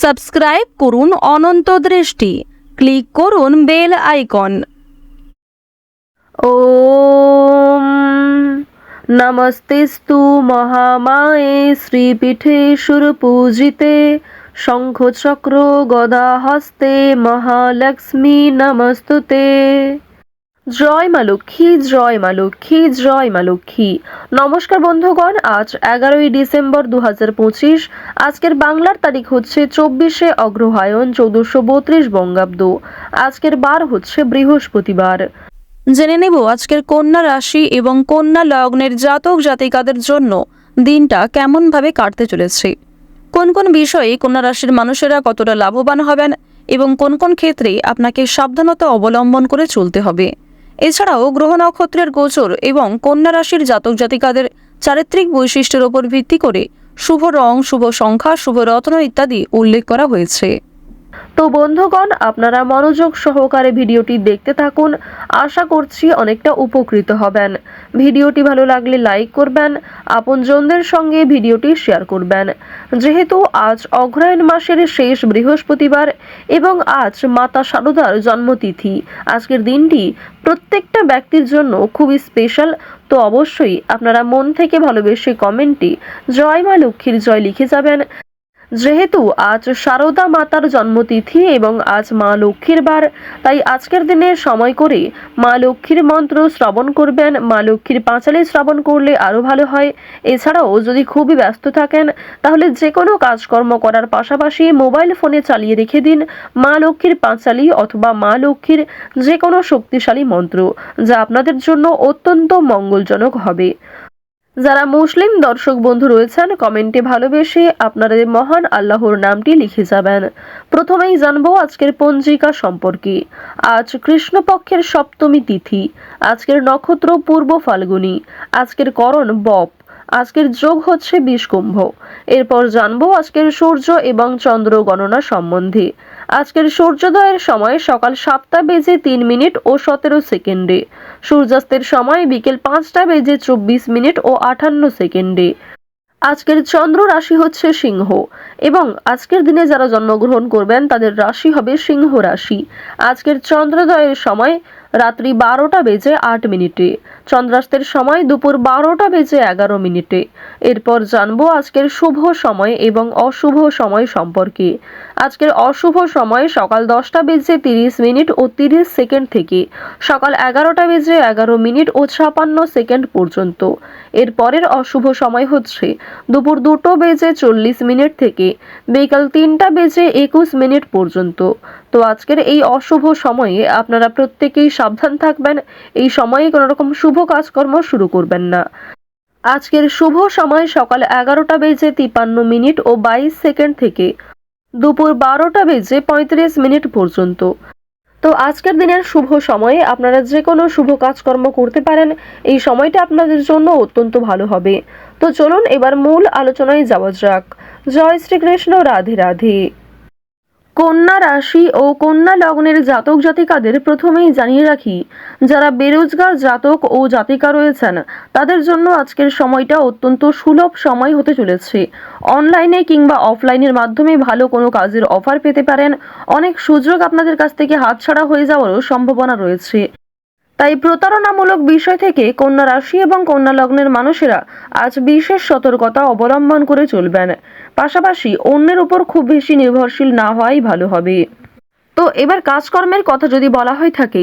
Subscribe করুন অনন্ত দৃষ্টি। Click করুন বেল আইকন। ও নমস্তেস্তু মহামায়ে শ্রীপীঠে সুরপূজিতে শঙ্খচক্র গদাহস্তে মহালক্ষ্মী নমস্তুতে। জয় মা লক্ষ্মী, জয় মা লক্ষ্মী, জয় মা লক্ষ্মী। নমস্কার বন্ধুগণ, আজ এগারোই ডিসেম্বর দু পঁচিশ। আজকের বাংলার তারিখ হচ্ছে চব্বিশে অগ্রহায়ণ চৌদ্দশো বত্রিশ বঙ্গাব্দ। আজকের বার হচ্ছে বৃহস্পতিবার। জেনে নেব আজকের কন্যা রাশি এবং কন্যা লগ্নের জাতক জাতিকাদের জন্য দিনটা কেমনভাবে কাটতে চলেছে। কোন কোন বিষয়ে কন্যা রাশির মানুষেরা কতটা লাভবান হবেন এবং কোন কোন ক্ষেত্রে আপনাকে সাবধানতা অবলম্বন করে চলতে হবে। এছাড়াও গ্রহ নক্ষত্রের গোচর এবং কন্যা রাশির জাতক জাতিকাদের চারিত্রিক বৈশিষ্ট্যের ওপর ভিত্তি করে শুভ রং, শুভ সংখ্যা, শুভ রত্ন ইত্যাদি উল্লেখ করা হয়েছে। তো বন্ধুগণ, আপনারা মনোযোগ সহকারে ভিডিওটি দেখতে থাকুন। আশা করছি অনেকটা উপকৃত হবেন। ভিডিওটি ভালো লাগলে লাইক করবেন, আপনজনদের সঙ্গে ভিডিওটি শেয়ার করবেন। যেহেতু আজ অগ্রহায়ণ মাসের শেষ বৃহস্পতিবার এবং আজ মাতা সারদার জন্মতিথি, আজকের দিনটি প্রত্যেকটা ব্যক্তির জন্য খুবই স্পেশাল। তো অবশ্যই আপনারা মন থেকে ভালোবেসে কমেন্টে জয় মা লক্ষ্মীর জয় লিখে যাবেন। যেহেতু আজ সারদা মাতার জন্মতিথি এবং আজ মা লক্ষ্মীর বার, তাই আজকের দিনে সময় করে মা লক্ষ্মীর মন্ত্র শ্রবণ করবেন। মা লক্ষ্মীর পাঁচালি শ্রবণ করলে আরও ভালো হয়। এছাড়াও যদি খুবই ব্যস্ত থাকেন, তাহলে যে কোনো কাজকর্ম করার পাশাপাশি মোবাইল ফোনে চালিয়ে রেখে দিন মা লক্ষ্মীর পাঁচালি অথবা মা লক্ষ্মীর যে কোনো শক্তিশালী মন্ত্র, যা আপনাদের জন্য অত্যন্ত মঙ্গলজনক হবে। যারা মুসলিম দর্শক বন্ধু রয়েছেন, কমেন্টে ভালোবেসে আপনাদের মহান আল্লাহর নামটি লিখে যাবেন। প্রথমেই জানব আজকের পঞ্জিকা সম্পর্কে। আজ কৃষ্ণপক্ষের সপ্তমী তিথি, আজকের নক্ষত্র পূর্ব ফাল্গুনী, আজকের করণ বপ, আজকের যোগ হচ্ছে বিষকুম্ভ। এরপর জানব আজকের সূর্য এবং চন্দ্র গণনা সম্বন্ধে। আজকের সূর্যোদয়ের সময় সকাল সাতটা বেজে তিন মিনিট ও সতেরো সেকেন্ডে। সূর্যাস্তের সময় বিকেল পাঁচটা বেজে চব্বিশ মিনিট ও আঠান্ন সেকেন্ডে। আজকের চন্দ্র রাশি হচ্ছে সিংহ এবং আজকের দিনে যারা জন্মগ্রহণ করবেন তাদের রাশি হবে সিংহ রাশি। আজকের চন্দ্রোদয়ের সময় রাত্রি বারোটা বেজে আট মিনিটে। চন্দ্রাস্তের সময় দুপুর বারোটা বেজে এগারো মিনিটে। এরপর জানব আজকের শুভ সময় এবং অশুভ সময় সম্পর্কে। আজকের অশুভ সময় সকাল দশটা বেজে তিরিশ মিনিট ও তিরিশ সেকেন্ড থেকে। সকাল এগারোটা বেজে এগারো মিনিট ও ছাপান্ন সেকেন্ড পর্যন্ত। এর পরের অশুভ সময় হচ্ছে দুপুর দুটো বেজে চল্লিশ মিনিট থেকে। বিকাল তিনটা বেজে একুশ মিনিট পর্যন্ত। তো আজকের এই অশুভ সময়ে আপনারা প্রত্যেকেই সাবধান থাকবেন। এই সময়ে কোনো রকম শুভ কাজকর্ম শুরু করবেন না। আজকের শুভ সময় সকাল এগারোটা বেজে তিপান্ন মিনিট ও বাইশ সেকেন্ড থেকে দুপুর বারোটা বেজে পঁয়ত্রিশ মিনিট পর্যন্ত। তো আজকের দিনের শুভ সময়ে আপনারা যে কোনো শুভ কাজকর্ম করতে পারেন। এই সময়টা আপনাদের জন্য অত্যন্ত ভালো হবে। তো চলুন এবার মূল আলোচনায় যাওয়া যাক। জয় শ্রীকৃষ্ণ, রাধে রাধে। কন্যা রাশি ও কন্যা লগ্নের জাতক জাতিকাদের প্রথমেই জানিয়ে রাখি, যারা বেরোজগার জাতক ও জাতিকা রয়েছেন, তাদের জন্য আজকের সময়টা অত্যন্ত সুলভ সময় হতে চলেছে। অনলাইনে কিংবা অফলাইনের মাধ্যমে ভালো কোনো কাজের অফার পেতে পারেন। অনেক সুযোগ আপনাদের কাছ থেকে হাতছাড়া হয়ে যাওয়ারও সম্ভাবনা রয়েছে। তাই প্রতারণামূলক বিষয় থেকে কন্যা রাশি এবং কন্যা লগ্নের মানুষেরা আজ বিশেষ সতর্কতা অবলম্বন করে চলবেন। পাশাপাশি অন্যের উপর খুব বেশি নির্ভরশীল না হওয়াই ভালো হবে। তো এবার কাজকর্মের কথা যদি বলা হয়ে থাকে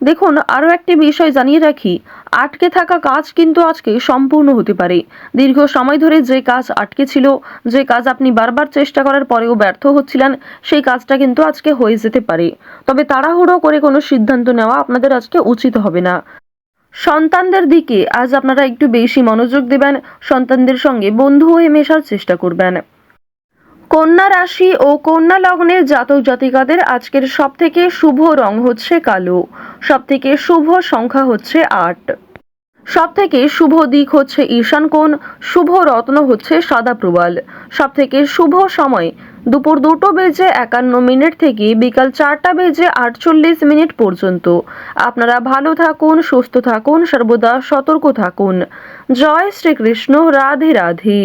দেখুন আরও একটি বিষয় জানিয়ে রাখি। আটকে থাকা কাজ কিন্তু আজকে সম্পূর্ণ হতে পারে। দীর্ঘ সময় ধরে যে কাজ আটকে ছিল, যে কাজ আপনি বারবার চেষ্টা করার পরেও ব্যর্থ হচ্ছিলেন, সেই কাজটা কিন্তু আজকে হয়ে যেতে পারে। তবে তাড়াহুড়ো করে কোনো সিদ্ধান্ত নেওয়া আপনাদের আজকে উচিত হবে না। সন্তানদের দিকে আজ আপনারা একটু বেশি মনোযোগ দেবেন, সন্তানদের সঙ্গে বন্ধু হয়ে মেশার চেষ্টা করবেন। কন্যা রাশি ও কন্যা লগ্নের জাতক জাতিকাদের আজকের সব থেকে শুভ রং হচ্ছে কালো। সব থেকে শুভ সংখ্যা হচ্ছে আট। সব থেকে শুভ দিক হচ্ছে ঈশান কোণ, শুভ রত্ন হচ্ছে সাদা প্রবাল। সব থেকে শুভ সময় দুপুর দুটো বেজে একান্ন মিনিট থেকে বিকাল চারটা বেজে আটচল্লিশ মিনিট পর্যন্ত। আপনারা ভালো থাকুন, সুস্থ থাকুন, সর্বদা সতর্ক থাকুন। জয় শ্রীকৃষ্ণ, রাধে রাধে।